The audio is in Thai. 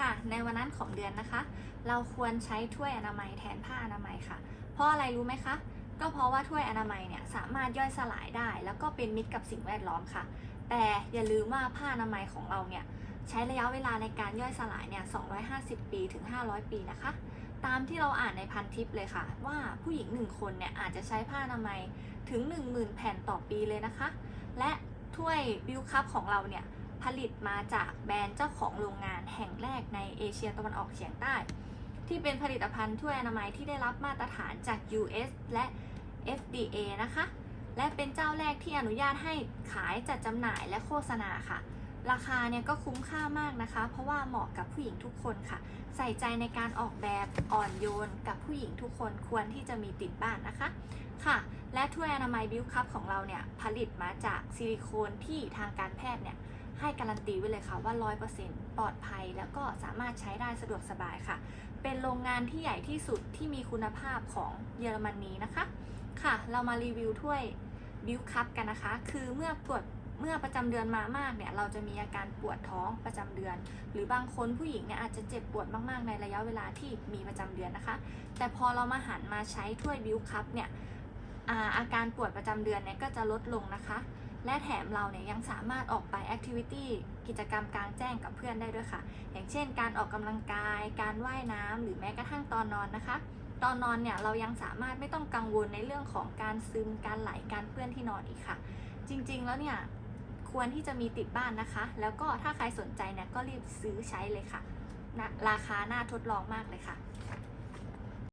ค่ะ ในวันนั้นของเดือนนะคะ เราควรใช้ถ้วยอนามัยแทนผ้าอนามัยค่ะ เพราะอะไรรู้ไหมคะ ก็เพราะว่าถ้วยอนามัยเนี่ยสามารถย่อยสลายได้ แล้วก็เป็นมิตรกับสิ่งแวดล้อมค่ะ แต่อย่าลืมว่าผ้าอนามัยของเราเนี่ยใช้ระยะเวลาในการย่อยสลายเนี่ย 250 ปีถึง 500 ปีนะคะ ตามที่เราอ่านในพันทิปเลยค่ะ ว่าผู้หญิงหนึ่งคนเนี่ยอาจจะใช้ผ้าอนามัยถึง 10,000 แผ่นต่อปีเลยนะคะ และถ้วยบิวคัพของเราเนี่ย ผลิตมาจากแบรนด์เจ้าของโรงงานแห่งแรกในเอเชียตะวันออกเฉียงใต้ ที่เป็นผลิตภัณฑ์ถ้วยอนามัยที่ได้รับมาตรฐานจาก US และ FDA นะคะ และเป็นเจ้าแรกที่อนุญาตให้ขายจัดจำหน่ายและโฆษณาค่ะ ราคาเนี่ยก็คุ้มค่ามากนะคะ เพราะว่าเหมาะกับผู้หญิงทุกคนค่ะ ใส่ใจในการออกแบบอ่อนโยนกับผู้หญิงทุกคนควรที่จะมีติดบ้านนะคะค่ะ และถ้วยอนามัยบิวคัพของเราเนี่ยผลิตมาจากซิลิโคนที่ทางการแพทย์เนี่ย ให้การันตีไว้เลยค่ะว่า 100%ปลอดภัยแล้วก็สามารถใช้ได้สะดวกสบายค่ะ เป็นโรงงานที่ใหญ่ที่สุดที่มีคุณภาพของเยอรมนนีนะคะ ค่ะ เรามารีวิวถ้วยบิวคัพกันนะคะ คือเมื่อปวดเมื่อประจำเดือนมามากเนี่ยเราจะมีอาการปวดท้องประจำเดือน หรือบางคนผู้หญิงเนี่ยอาจจะเจ็บปวดมากๆในระยะเวลาที่มีประจำเดือนนะคะ แต่พอเรามาหันมาใช้ถ้วยบิวคัพเนี่ยอาอาการปวดประจำเดือนเนี่ยก็จะลดลงนะคะ และแถมเราเนี่ยยังสามารถออกไปแอคทิวิตี้กิจกรรมกลางแจ้งกับเพื่อนได้ด้วยค่ะ อย่างเช่น การออกกำลังกาย การว่ายน้ำหรือแม้กระทั่งตอนนอนนะคะ ตอนนอนเนี่ยเรายังสามารถไม่ต้องกังวลในเรื่องของการซึมการไหลการเปื้อนที่นอนอีกค่ะ จริงๆแล้วเนี่ยควรที่จะมีติดบ้านนะคะ แล้วก็ถ้าใครสนใจเนี่ยก็รีบซื้อใช้เลยค่ะนะราคาน่าทดลองมากเลยค่ะ